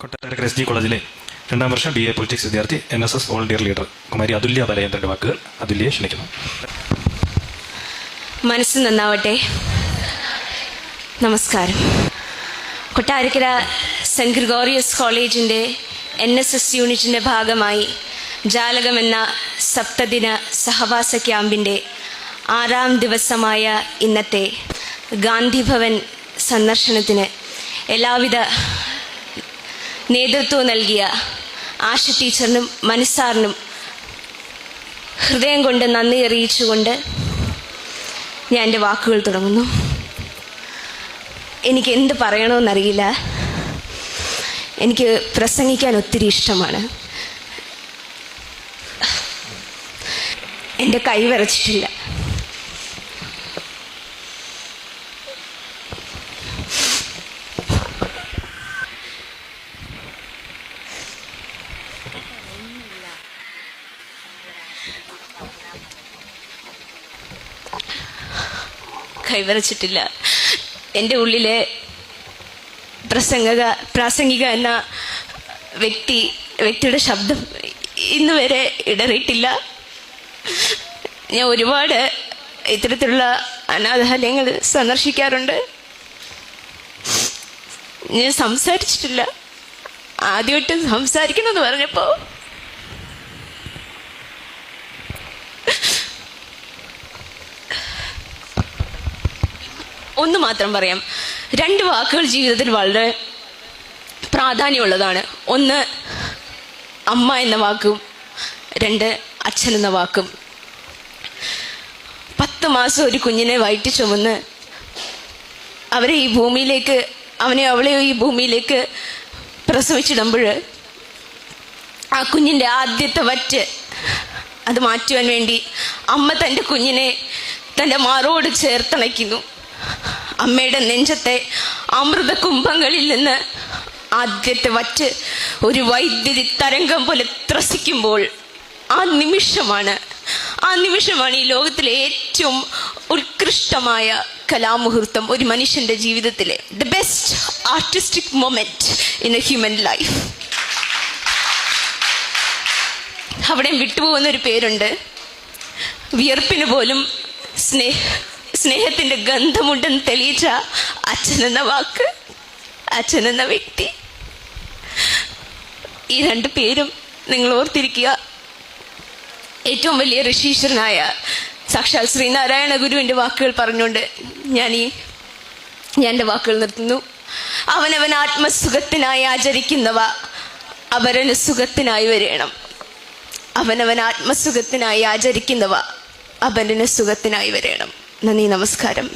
Kottarakkara S G കോളേജിലെ രണ്ടാം വർഷം ബി എ പൊളിറ്റിക്സ് വിദ്യാർത്ഥി N S S volunteer leader Kumari Athulya ബലേന്ദ്രന്റെ വാക്കുകൾ അതുല്യെ ക്ഷണിക്കുന്നു. മനസ്സ് നന്നാവട്ടെ. നമസ്കാരം. കൊട്ടാരക്കര സെന്റ് ഗ്രിഗോറിയസ് കോളേജിന്റെ എൻ എസ് എസ് യൂണിറ്റിന്റെ ഭാഗമായി ജാലകം എന്ന സപ്തദിന സഹവാസ ക്യാമ്പിന്റെ ആറാം ദിവസമായ ഇന്നത്തെ ഗാന്ധിഭവൻ സന്ദർശനത്തിന് എല്ലാവിധ നേതൃത്വം നൽകിയ ആശ ടീച്ചറിനും മനസ്സാറിനും ഹൃദയം കൊണ്ട് നന്ദി അറിയിച്ചുകൊണ്ട് ഞാൻ എന്റെ വാക്കുകൾ തുടങ്ങുന്നു. എനിക്ക് എന്ത് പറയണമെന്നറിയില്ല. എനിക്ക് പ്രസംഗിക്കാൻ ഒത്തിരി ഇഷ്ടമാണ്. എന്റെ കൈ വിറച്ചിട്ടില്ല. കൈവരച്ചിട്ടില്ല. എന്റെ ഉള്ളിലെ പ്രസംഗക പ്രാസംഗിക എന്ന വ്യക്തി വ്യക്തിയുടെ ശബ്ദം ഇന്ന് വരെ ഇടറിയിട്ടില്ല. ഞാൻ ഒരുപാട് ഇത്തരത്തിലുള്ള അനാഥാലയങ്ങൾ സന്ദർശിക്കാറുണ്ട്. ഞാൻ സംസാരിച്ചിട്ടില്ല. ആദ്യമായിട്ട് സംസാരിക്കണമെന്ന് പറഞ്ഞപ്പോൾ ഒന്ന് മാത്രം പറയാം. രണ്ട് വാക്കുകൾ ജീവിതത്തിൽ വളരെ പ്രാധാന്യമുള്ളതാണ്. ഒന്ന് അമ്മ എന്ന വാക്കും രണ്ട് അച്ഛൻ എന്ന വാക്കും. പത്ത് മാസം ഒരു കുഞ്ഞിനെ വയറ്റി ചുമന്ന് അവരെ ഈ ഭൂമിയിലേക്ക് അവനെ അവളെ ഈ ഭൂമിയിലേക്ക് പ്രസവിച്ചിടുമ്പോൾ ആ കുഞ്ഞിന്റെ ആദ്യത്തെ വറ്റ് അത് മാറ്റുവാൻ വേണ്ടി അമ്മ തന്റെ കുഞ്ഞിനെ തന്റെ മാറോട് ചേർത്തണയ്ക്കുന്നു. അമ്മയുടെ നെഞ്ചത്തെ അമൃത കുംഭങ്ങളിൽ നിന്ന് ആദ്യത്തെ വറ്റ് ഒരു വൈദ്യുതി തരംഗം പോലെ ത്രസിക്കുമ്പോൾ ആ നിമിഷമാണ് ആ നിമിഷമാണ് ഈ ലോകത്തിലെ ഏറ്റവും ഉത്കൃഷ്ടമായ കലാമുഹൂർത്തം ഒരു മനുഷ്യന്റെ ജീവിതത്തിലെ. The best artistic moment in a human life അവിടെയും വിട്ടുപോകുന്ന ഒരു പേരുണ്ട്. വിയർപ്പിന് പോലും സ്നേഹ സ്നേഹത്തിന്റെ ഗന്ധമുണ്ടെന്ന് തെളിയിച്ച അച്ഛൻ എന്ന വാക്ക് അച്ഛൻ എന്ന വ്യക്തി. ഈ രണ്ട് പേരും നിങ്ങൾ ഓർത്തിരിക്കുക. ഏറ്റവും വലിയ ഋഷീശ്വരനായ സാക്ഷാൽ ശ്രീനാരായണ ഗുരുവിന്റെ വാക്കുകൾ പറഞ്ഞുകൊണ്ട് ഞാൻ ഈ ഞാൻ എന്റെ വാക്കുകൾ നിർത്തുന്നു. അവനവൻ ആത്മസുഖത്തിനായി ആചരിക്കുന്നവ അവരന് സുഖത്തിനായി വരണം. അവനവൻ ആത്മസുഖത്തിനായി ആചരിക്കുന്നവ അപരന് സുഖത്തിനായി വരേണം. നന്ദി നമസ്കാരം.